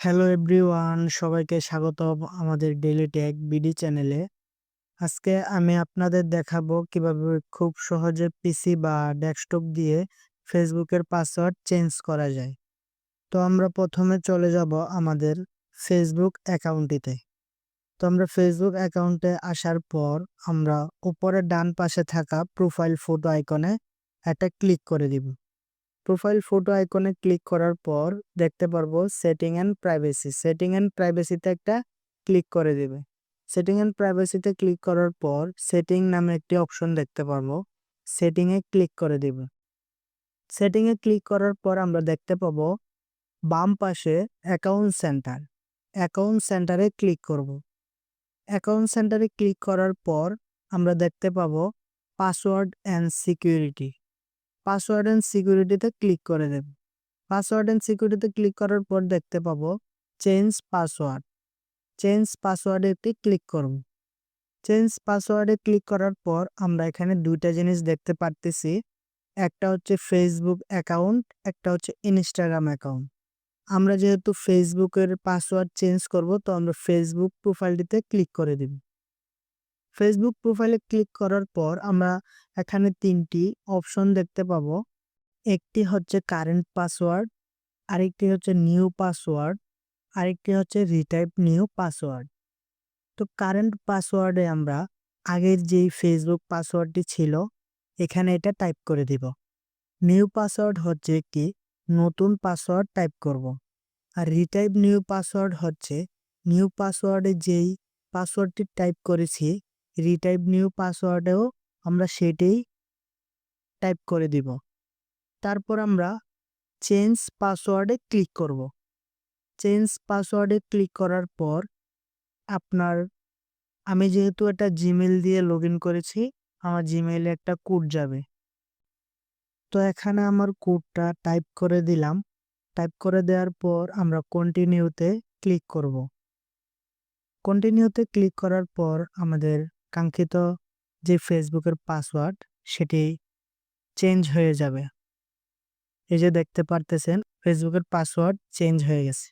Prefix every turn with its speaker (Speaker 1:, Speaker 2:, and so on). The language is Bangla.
Speaker 1: হ্যালো এভরিওয়ান সবাইকে স্বাগতম আমাদের ডেলি টেক বিডি চ্যানেলে আজকে আমি আপনাদের দেখাবো কীভাবে খুব সহজে পিসি বা ডেস্কটপ দিয়ে ফেসবুকের পাসওয়ার্ড চেঞ্জ করা যায়। তো আমরা প্রথমে চলে যাব আমাদের ফেসবুক অ্যাকাউন্টটিতে তো। আমরা ফেসবুক অ্যাকাউন্টে আসার পর আমরা উপরে ডান পাশে থাকা প্রোফাইল ফটো আইকনে একটা ক্লিক করে দিব। প্রোফাইল ফটো আইকনে ক্লিক করার পর দেখতে পারব setting and privacy setting and প্রাইভেসিতে একটা ক্লিক করে দেবে। সেটিং অ্যান্ড প্রাইভেসিতে ক্লিক করার পর সেটিং নামে একটি অপশন দেখতে পারব। সেটিংয়ে ক্লিক করে দিব। সেটিংয়ে ক্লিক করার পর আমরা দেখতে পাবো বাম পাশে অ্যাকাউন্ট সেন্টার অ্যাকাউন্ট সেন্টারে ক্লিক করব। অ্যাকাউন্ট সেন্টারে ক্লিক করার পর আমরা দেখতে পাবো password and security password and সিকিউরিটিতে click করে দেব। পাসওয়ার্ড অ্যান্ড সিকিউরিটিতে ক্লিক করার পর দেখতে পাবো চেঞ্জ পাসওয়ার্ড চেঞ্জ পাসওয়ার্ডে একটি ক্লিক করব। চেঞ্জ পাসওয়ার্ডে ক্লিক করার পর আমরা এখানে দুইটা জিনিস দেখতে পারতেছি। একটা হচ্ছে ফেসবুক অ্যাকাউন্ট একটা হচ্ছে ইনস্টাগ্রাম অ্যাকাউন্ট আমরা যেহেতু ফেসবুকের পাসওয়ার্ড চেঞ্জ করব, তো আমরা ফেসবুক প্রোফাইলটিতে ক্লিক করে দিব। ফেসবুক প্রোফাইলে ক্লিক করার পর আমরা এখানে তিনটি অপশন দেখতে পাবো। একটি হচ্ছে কারেন্ট পাসওয়ার্ড আরেকটি হচ্ছে নিউ পাসওয়ার্ড আরেকটি হচ্ছে রিটাইপ নিউ পাসওয়ার্ড তো কারেন্ট পাসওয়ার্ডে আমরা আগের যেই ফেসবুক পাসওয়ার্ডটি ছিল, এখানে এটা টাইপ করে দিব। নিউ পাসওয়ার্ড হচ্ছে কি, নতুন পাসওয়ার্ড টাইপ করব। আর রিটাইপ নিউ পাসওয়ার্ড হচ্ছে নিউ পাসওয়ার্ডে যেই পাসওয়ার্ডটি টাইপ করেছি রিটাইপ নিউ পাসওয়ার্ডেও আমরা সেটাই টাইপ করে দিব। তারপর আমরা চেঞ্জ পাসওয়ার্ডে ক্লিক করব। চেঞ্জ পাসওয়ার্ডে ক্লিক করার পর আপনার, আমি যেহেতু একটা জিমেল দিয়ে লগ করেছি, আমার জিমেইলে একটা কোড যাবে। তো এখানে আমার কোডটা টাইপ করে দিলাম। টাইপ করে দেওয়ার পর আমরা কন্টিনিউতে ক্লিক করব। কন্টিনিউতে ক্লিক করার পর আমাদের কাঙ্ক্ষিত যে ফেসবুকের পাসওয়ার্ড, সেটি চেঞ্জ হয়ে যাবে। এই যে দেখতে পারতেছেন, ফেসবুকের পাসওয়ার্ড চেঞ্জ হয়ে গেছে।